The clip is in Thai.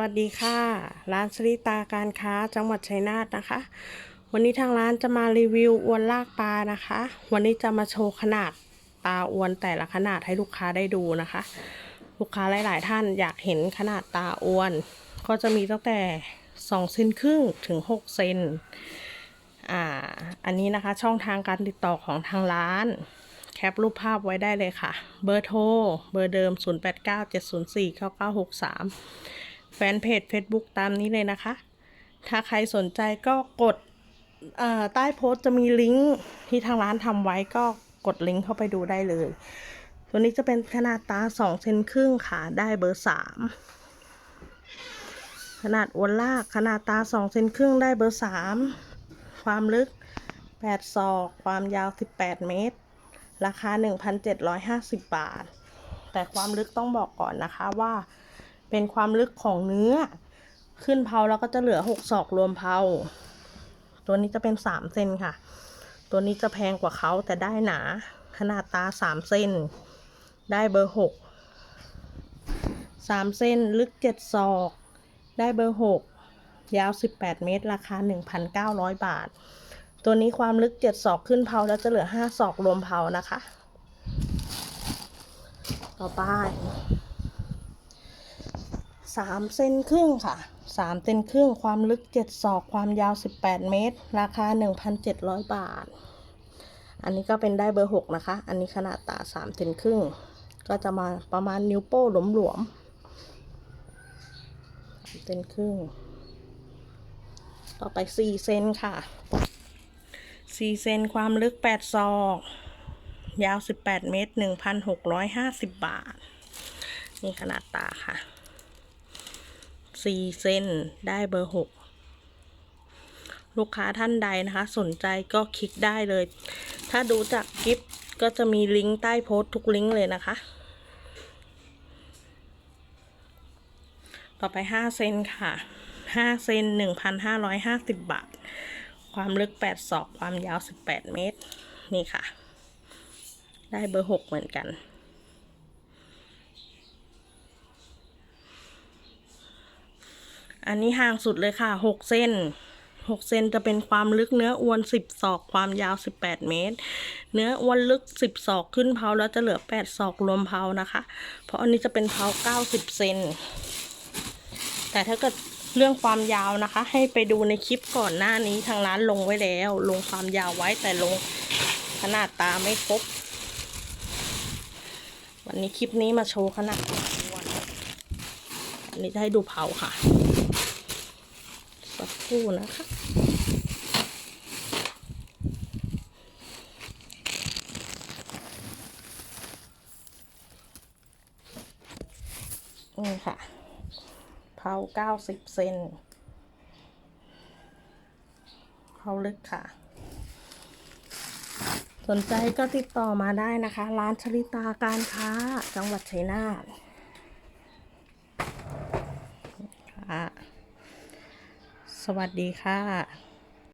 วัสดีค่ะ ร้านสริตาการค้าจังหวัดชัยนาทนะคะ วันนี้ทางร้านจะมารีวิวอวนลากปลานะคะ วันนี้จะมาโชว์ขนาดตาอวนแต่ละขนาดให้ลูกค้าได้ดูนะคะ ลูกค้าหลาย ๆ ท่านอยากเห็นขนาดตาอวน ก็จะมีตั้งแต่2เซนครึ่งถึง6เซนอ่าอันนี้นะคะช่องทางการติดต่อของทางร้านแคปรูปภาพไว้ได้เลยค่ะ เบอร์โทร เบอร์เดิม 0897049963 แฟนเพจ Facebook ตามนี้เลยนะคะ ถ้าใครสนใจก็กดใต้โพสต์จะมีลิงก์ที่ทางร้านทำไว้ก็กดลิงก์เข้าไปดูได้เลย ตัวนี้จะเป็นขนาดตา2เซนครึ่งค่ะ ได้เบอร์ 3 ขนาดอวนลาก ขนาดตา2เซนครึ่งได้เบอร์ 3 ความลึก 8 ศอก ความยาว 18 เมตร ราคา 1,750 บาท แต่ความลึกต้องบอกก่อนนะคะว่า เป็นความลึกของเนื้อ ขึ้นเพาแล้วก็จะเหลือ6ศอกรวมเพาตัวนี้จะเป็น3เซนค่ะ ตัวนี้จะแพงกว่าเขาแต่ได้หนา ขนาดตา3เซนได้เบอร์6 3เซนลึก7ศอก ได้เบอร์6ยาว 18 เมตร ราคา 1,900 บาท ตัวนี้ความลึก 7 ศอกขึ้นเพาแล้วจะเหลือ 5 ศอกรวมเพานะคะ ต่อไป 3เซนครึ่งค่ะ3เซนครึ่งความลึก7ศอกความยาว18เมตร ราคา1,700บาท อันนี้ก็เป็นได้เบอร์6นะคะ อันนี้ขนาดตา3เซนครึ่ง ก็จะมาประมาณนิ้วโป้หลวมๆ3เซนครึ่ง ต่อไป4เซนค่ะ4เซนความลึก8ศอก ยาว18เมตร1,650บาท นี่ขนาดตาค่ะ 4เซนได้เบอร์6ลูกค้าท่านใดนะคะ สนใจก็คลิกได้เลย ถ้าดูจากคลิปก็จะมีลิงก์ใต้โพสต์ทุกลิงก์เลยนะคะ ต่อไป5เซนค่ะ5เซน1,550บาท ความลึก8ศอก ความยาว18เมตร นี่ค่ะ ได้เบอร์6เหมือนกัน อันนี้ห่างสุดเลยค่ะ 6 เส้น 6 เซนจะเป็นความลึกเนื้ออวน 10 ศอก ความยาว 18 เมตร เนื้ออวนลึก 10 ศอกขึ้นเพาแล้วจะเหลือ 8 ศอกรวมเพานะคะ เพราะอันนี้จะเป็นเพา90 เซน แต่ถ้าเกิดเรื่องความยาวนะคะ ให้ไปดูในคลิปก่อนหน้านี้ทางร้านลงไว้แล้ว ลงความยาวไว้แต่ลงขนาดตาไม่ครบ วันนี้คลิปนี้มาโชว์ขนาดตาอ้วนอันนี้จะให้ดูเผาค่ะ รู่นะคะ นี่ค่ะเผาเก้าสิบเซนเผาลึกค่ะ สนใจก็ติดต่อมาได้นะคะ ร้านชลิตาการค้าจังหวัดชัยนาทค่ะ สวัสดีค่ะ